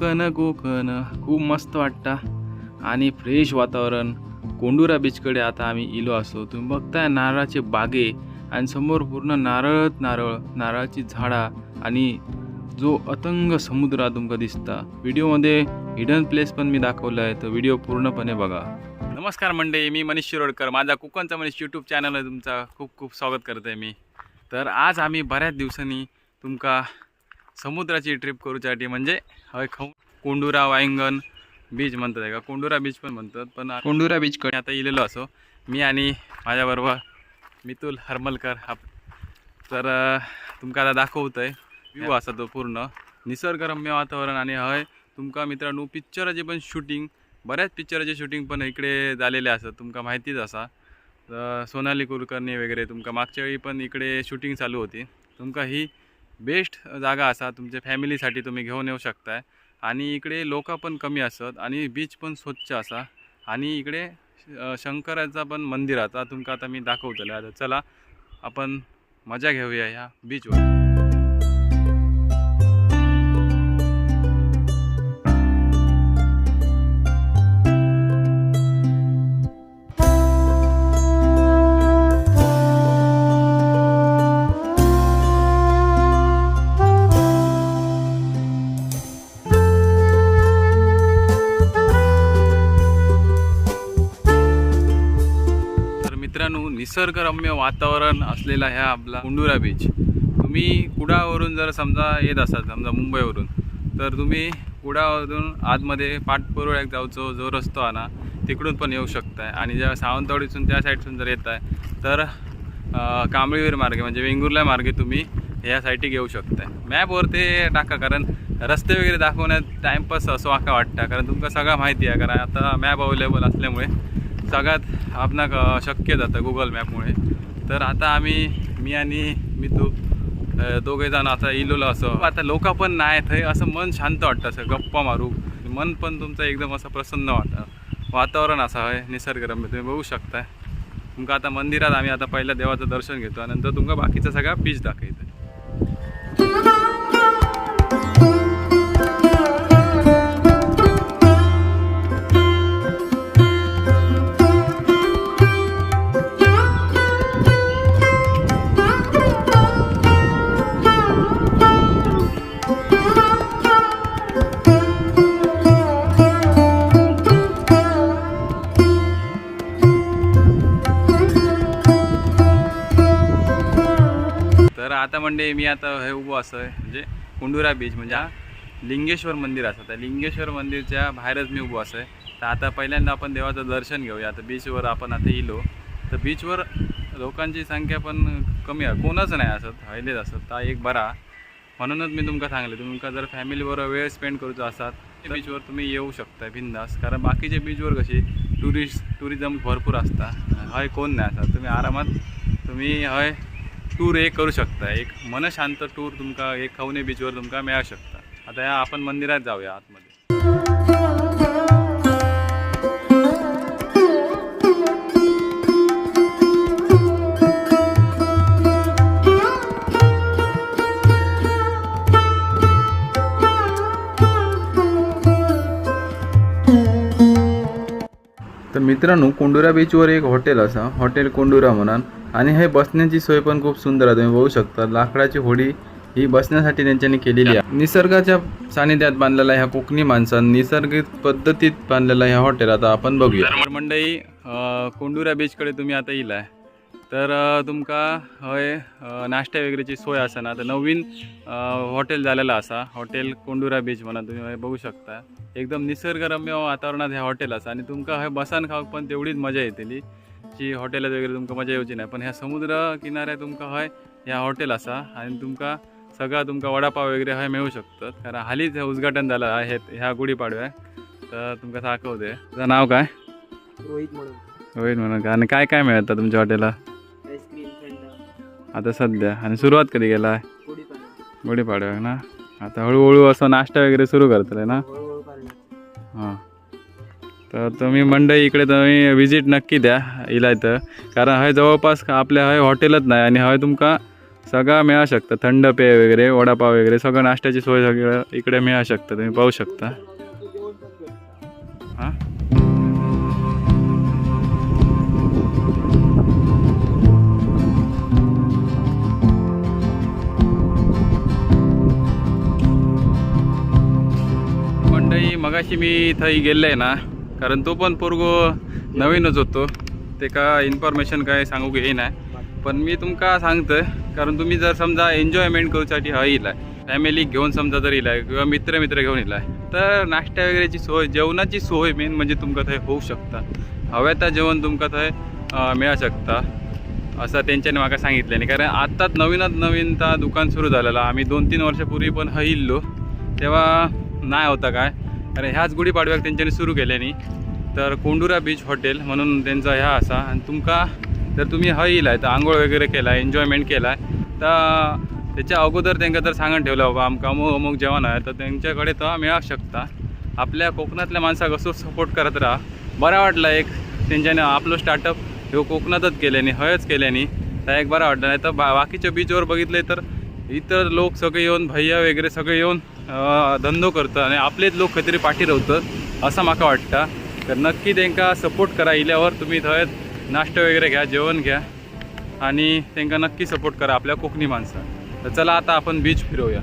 कोकण कोकण. कोकण खूप मस्त वाटतं. आणि फ्रेश वातावरण. कोंडुरा बीचकडे आता आम्ही इलो असो तुम्ही बघताय नारळाचे बागे आणि समोर पूर्ण नारळच नारळ नारळाची झाडा आणि जो अतंग समुद्र तुमका दिसता. व्हिडिओमध्ये हिडन प्लेस पण मी दाखवलं आहे. तर व्हिडिओ पूर्णपणे बघा. नमस्कार मंडळी मी मनीष शिरोडकर. माझा कोकणचा मनीष यूट्यूब चॅनलमध्ये तुमचा खूप खूप स्वागत करत आहे मी. तर आज आम्ही बऱ्याच दिवसांनी तुमका समुद्राची ट्रिप करूच्यासाठी म्हणजे हय खाऊ कोंडुरा वायंगण बीच म्हणतात का कोंडुरा बीच पण म्हणतात पण कोंडुरा बीचकडे आता इलेलो असो. मी आणि माझ्याबरोबर मितुल हरमलकर हा तर तुमका आता दाखवतोय. व्ह्यू असा तो पूर्ण. निसर्गरम्य वातावरण आणि हय तुमका मित्रांनो पिक्चराचे पण शूटिंग बऱ्याच पिक्चराचे शूटिंग पण इकडे झालेले असतात. तुमका माहितीच असा. सोनाली कुलकर्णी वगैरे तुमका मागच्या वेळी पण इकडे शूटिंग चालू होती. तुमका ही बेस्ट जागा असा तुमच्या फॅमिलीसाठी तुम्ही घेऊन येऊ शकताय. आणि इकडे लोक पण कमी असत आणि बीच पण स्वच्छ असा. आणि इकडे शंकराचा पण मंदिर आता तुमका आता मी दाखवतलं आता चला आपण मजा घेऊया ह्या बीचवर निसर्गरम्य वातावरण असलेला ह्या आपला कुंडुरा बीच तुम्ही कुडावरून जर समजा येत असाल समजा मुंबईवरून तर तुम्ही कुडावरून आतमध्ये पाटपरोळ एक जाऊचो जो रस्तो आहे ना तिकडून पण येऊ शकताय. आणि ज्या सावंतवाडीतून त्या साईडसून जर येत आहे तर कांबळीवीर मार्गे म्हणजे वेंगुर्ला मार्गे तुम्ही ह्या साईटी घेऊ शकताय. मॅपवर ते टाका कारण रस्ते वगैरे दाखवण्यात टाईमपास असं वाका वाटतं. कारण तुमका सगळं माहिती आहे कारण आता मॅप अवेलेबल असल्यामुळे सगळ्यात आपणाक शक्य जातं गुगल मॅपमुळे तर आता आम्ही मी आणि मी तू दोघे जण आता इलोलो असं. आता लोक पण नाही थंय असं मन शांत वाटतं असं गप्पा मारू. मन पण तुमचं एकदम असं प्रसन्न वाटतं. वातावरण असं आहे निसर्गरम्य तुम्ही बघू शकताय. तुमका आता मंदिरात आम्ही आता पहिल्या देवाचं दर्शन घेतो आणि नंतर तुमका बाकीचा सगळा बीच दाखयता आता म्हणजे मी आता हे उभं असं आहे म्हणजे कुंडुरा बीच म्हणजे हा लिंगेश्वर मंदिर असं त्या लिंगेश्वर मंदिरच्या बाहेरच मी उभं असं तर आता पहिल्यांदा आपण देवाचं दर्शन घेऊया. आता बीचवर आपण आता इलो. तर बीचवर लोकांची संख्या पण कमी आहे. कोणच नाही असत हयलेच असत. तर एक बरा. म्हणूनच मी तुमका सांगले तुमका जर फॅमिलीबरोबर वेळ स्पेंड करूचो असात तर बीचवर तुम्ही येऊ शकता बिंदास. कारण बाकीचे बीचवर कशी टुरिस्ट टुरिझम भरपूर असता. हय कोण नाही असतात तुम्ही आरामात तुम्ही हय टूर एक करू शकता. एक मन शांत टूर तुमका एक खवणे बीचवर तुमका मिळू शकता. आता या आपण मंदिरात जाऊया आतमध्ये. तर मित्रांनो कोंडुरा बीचवर एक हॉटेल असा. हॉटेल कोंडुरा म्हणून आणि हे बसण्याची सोय पण खूप सुंदर आहे. तुम्ही बघू शकता लाकडाची होडी ही बसण्यासाठी त्यांच्यानी केलेली आहे. निसर्गाच्या सानिध्यात बांधलेला ह्या कोकणी माणसान निसर्गिक पद्धतीत बांधलेला ह्या हॉटेल आता आपण बघूया. मंडई कोंडुऱ्या कोंडुरा बीचकडे तुम्ही आता येलाय तर तुमका हय नाश्त्या वगैरेची सोय असा ना तर नवीन हॉटेल झालेलं असा. हॉटेल कोंडुरा बीच म्हणा तुम्ही हय बघू शकता. एकदम निसर्गरम्य वातावरणात हे हॉटेल असा. आणि तुमका हे बसान खावक पण तेवढीच मजा येतली. जी हॉटेलात वगैरे तुमका मजा येवची नाही. पण ह्या समुद्र किनाऱ्या तुमका हय ह्या हॉटेल असा आणि तुमका सगळा तुमका वडापाव वगैरे हय मिळू शकतात. कारण हालीच हे उद्घाटन झालं आहे ह्या गुढीपाडव्या. तर तुमका दाखवते तुझं नाव काय? रोहित म्हणून. होईल म्हणून का? आणि काय काय मिळतं तुमच्या हॉटेलला थंड. आता सध्या. आणि सुरुवात कधी पाणी गुढीपाडव्या ना? आता हळूहळू असं नाश्ता वगैरे सुरू करतले ना? हां. तर तुम्ही मंडई इकडे तुम्ही विजिट नक्की द्या इला इथं. कारण हय जवळपास आपल्या हय हॉटेलच नाही आणि हय तुमका सगळं मिळू शकतं. थंड पेय वगैरे वडापाव वगैरे सगळं नाश्त्याची सोय सगळं इकडे मिळू शकतं. तुम्ही पाहू शकता. हां? मंडई मगाशी मी थंय आहे ना. कारण तो पण पोरगो नवीनच होतो. ते का इन्फॉर्मेशन काय सांगूक येईना पण मी तुमका सांगतोय कारण तुम्ही जर समजा एन्जॉयमेंट करूसाठी हा इलाय फॅमिली घेऊन समजा जर इलाय किंवा मित्र मित्र घेऊन इलाय तर नाश्त्या वगैरेची सोय जेवणाची सोय मेन म्हणजे तुमका थंय होऊ शकता. हव्या त्या जेवण तुमका थंय मिळा शकता असं त्यांच्याने म्हाका सांगितलं नाही कारण आत्ताच नवीनच नवीन ता दुकान सुरू झालेलं. आम्ही दोन तीन वर्षापूर्वी पण हयिल्लो तेव्हा नाही होता काय. कारण ह्याच गुढीपाडव्याक त्यांच्यानी सुरू केल्यानी. तर कोंडुरा बीच हॉटेल म्हणून त्यांचा ह्या असा. आणि तुमका जर तुम्ही हय येला तर आंघोळ वगैरे केला एन्जॉयमेंट केलाय तर त्याच्या अगोदर त्यांना जर सांगून ठेवलं बाबा आमका अमुक अमुक जेवण आहे. तर त्यांच्याकडे तो मिळू शकता. आपल्या कोकणातल्या माणसाक असं सपोर्ट करत राहा. बरा वाटला एक त्यांच्याने आपलं स्टार्टअप ह्यो कोकणातच केल्याने हयच केल्याने. तर एक बरा वाटला. नाही तर बा बाकीच्या बीचवर बघितले तर इतर लोक सगळे येऊन भैया वगैरे सगळे येऊन धंदो करतात आणि आपलेच लोक खरी पाठी रवतात असं म्हाका वाटतं. तर नक्की त्यांका सपोर्ट करा. इल्यावर तुम्ही थंय नाश्ता वगैरे घ्या जेवण घ्या. आणि त्यांना नक्की सपोर्ट करा आपल्या कोकणी माणसं तर चला आता आपण बीच फिरवूया.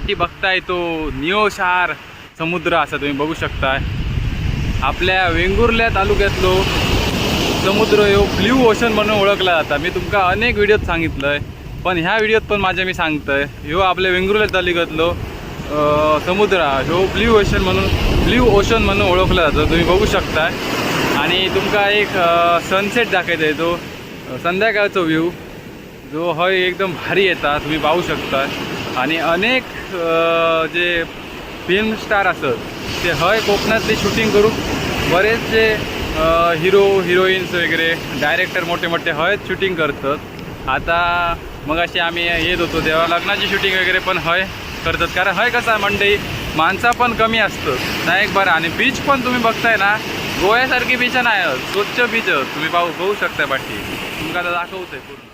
पाठी बघताय तो निओशार समुद्र असा तुम्ही बघू शकताय. आपल्या वेंगुर्ल्या तालुक्यातलो समुद्र ह्यो ब्ल्यू ओशन म्हणून ओळखला जाता. मी तुमका अनेक व्हिडिओत सांगितलंय पण ह्या व्हिडिओत पण माझ्या मी सांगतोय. ह्यो आपल्या वेंगुर्ल्या तालुक्यातलो समुद्र ह्यो ब्ल्यू ओशन म्हणून ब्ल्यू ओशन म्हणून ओळखला जातो. तुम्ही बघू शकताय. आणि तुमका एक सनसेट दाखवता तो संध्याकाळचो व्ह्यू जो हय एकदम भारी येता तुम्ही पाहू शकता आणि अनेक जे फिल्म स्टार असत ते हय कोकणातले शूटिंग करून बरेचसे हिरो हिरोईन्स वगैरे डायरेक्टर मोठे मोठे हयच शूटिंग करतात. आता मग असे आम्ही येत होतो तेव्हा लग्नाची शूटिंग वगैरे पण हय करतात. कारण हय कसं आहे मंडई माणसा पण कमी असतं. नाही एक बरं आणि बीच पण तुम्ही बघताय ना गोव्यासारखी बीच नाही आहेत. स्वच्छ बीच तुम्ही पाहू बघू शकता पाठी तुमका आता दाखवतोय पूर्ण.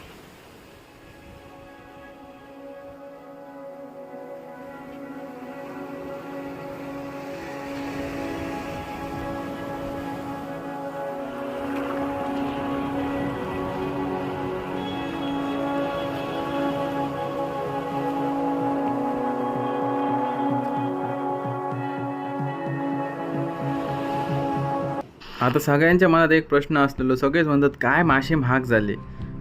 आता सगळ्यांच्या मनात एक प्रश्न असलेलो सगळेच म्हणतात काय मासे महाग झाले?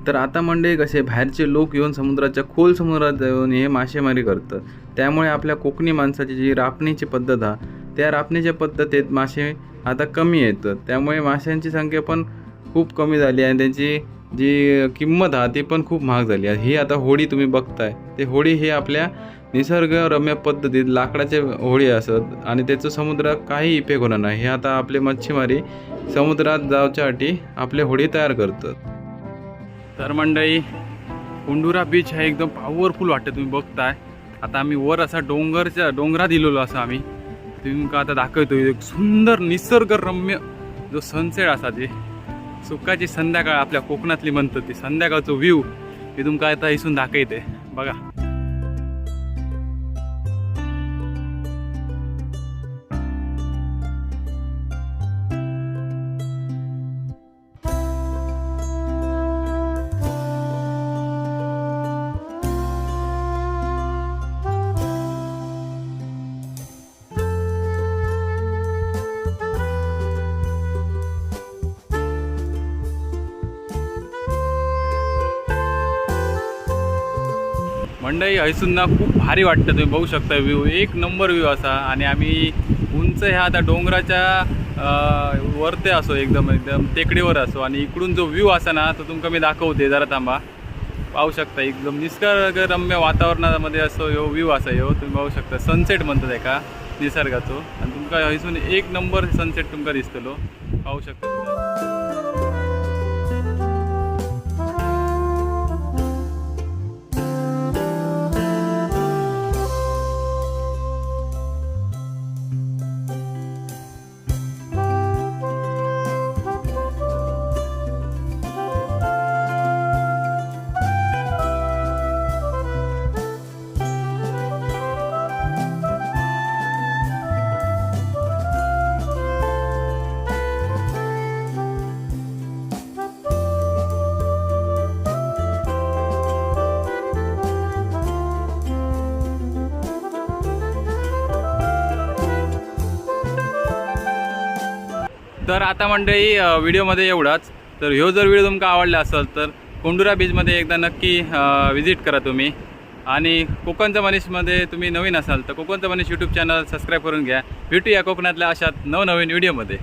तर आता म्हणजे कसे बाहेरचे लोक येऊन समुद्राच्या खोल समुद्रात येऊन हे मासेमारी करतात. त्यामुळे आपल्या कोकणी माणसाची जी रापणीची पद्धत हा त्या रापणीच्या पद्धतीत मासे आता कमी येतात. त्यामुळे माशांची संख्या पण खूप कमी झाली आणि त्यांची जी किंमत हा ती पण खूप महाग झाली. आहे ही आता होळी तुम्ही बघताय. ते होळी हे आपल्या निसर्गरम्य पद्धतीत लाकडाचे होळी असत आणि त्याचं समुद्रात काही इफेक्ट होणार नाही. हे आता आपले मच्छीमारी समुद्रात जावच्यासाठी आपले होडी तयार करतात. तर मंडळी कोंडुरा बीच हा एकदम पॉवरफुल वाटतं तुम्ही बघताय. आता आम्ही वर असा डोंगरच्या डोंगरात दिलेलो असं आम्ही. तुमका आता दाखवतो एक सुंदर निसर्गरम्य जो सनसेट असा ते. सुखाची संध्याकाळ आपल्या कोकणातली म्हणतात ती संध्याकाळचो व्ह्यू मी तुमका आता इसून दाखवते. बघा. मंडई हयसून खूप भारी वाटतं तुम्ही बघू शकता व्ह्यू. एक नंबर व्ह्यू असा. आणि आम्ही उंच ह्या आता डोंगराच्या वरते असो एकदम एकदम टेकडीवर असो. आणि इकडून जो व्ह्यू असा ना तो तुमका मी दाखवते जरा थांबा. पाहू शकता एकदम निसर्गरम्य वातावरणामध्ये असो ह्यो व्ह्यू असा ह्यो तुम्ही पाहू शकता सनसेट म्हणतात एका निसर्गाचो. आणि तुमका हयसून एक नंबर सनसेट तुमका दिसतलो. पाहू शकता. तर आता मंडळी व्हिडिओमध्ये एवढाच. तर ह्यो जर व्हिडिओ तुमका आवडला असेल तर कोंडुरा बीचमध्ये एकदा नक्की विजिट करा तुम्ही. आणि कोकणचं मनीषमध्ये तुम्ही नवीन असाल तर कोकणचं मनीष यूट्यूब चॅनल सबस्क्राईब करून घ्या. भेटूया कोकणातल्या अशात नवनवीन व्हिडिओमध्ये.